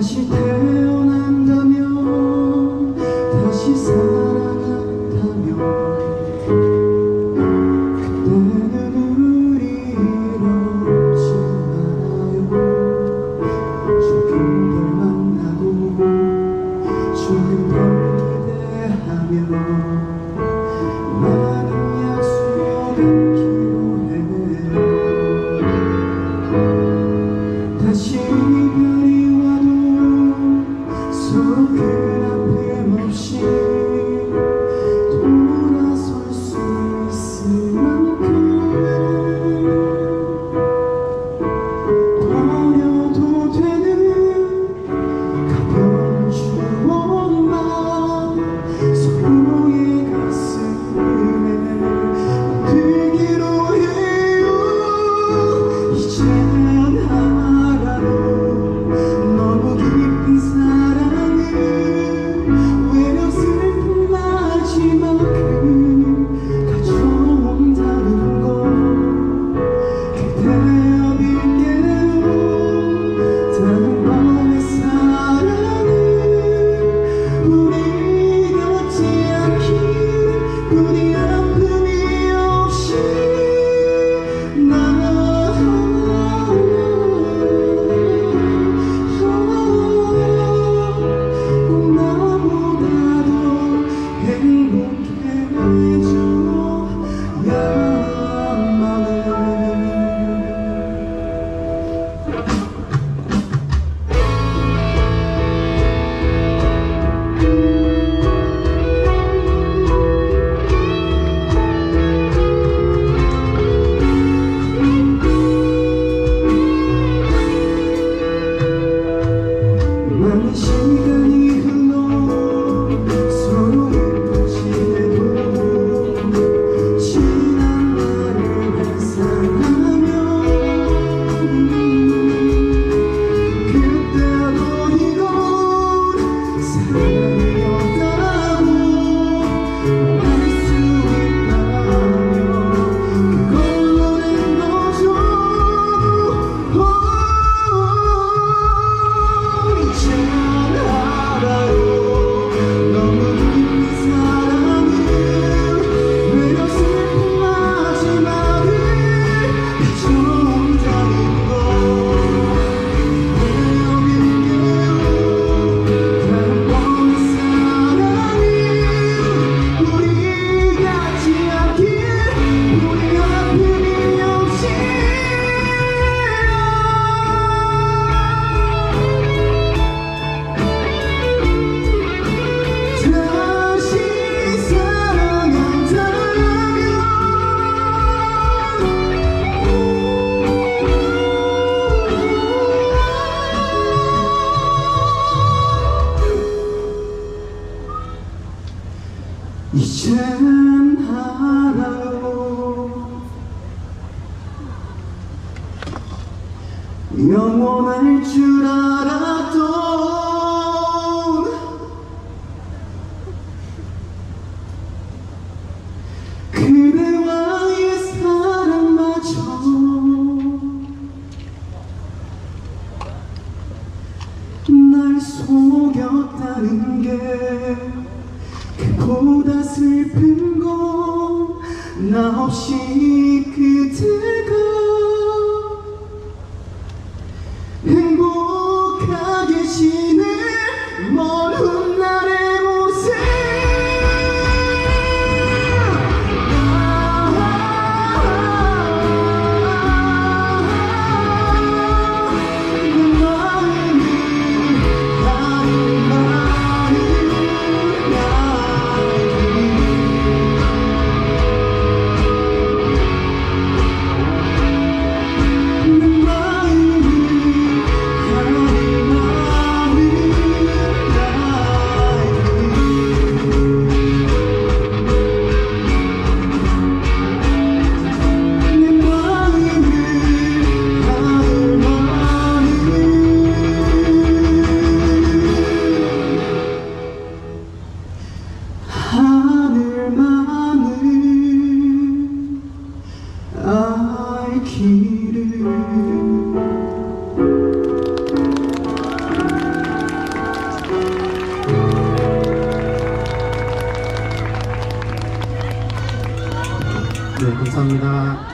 다시 태어난다면 through the 이젠 알아요 영원할 줄 알았던 그대와의 사랑마저. 날 속였다는 게 그보다 슬픈 건 나 없이 그대가 하늘만을 알기를 네, 감사합니다.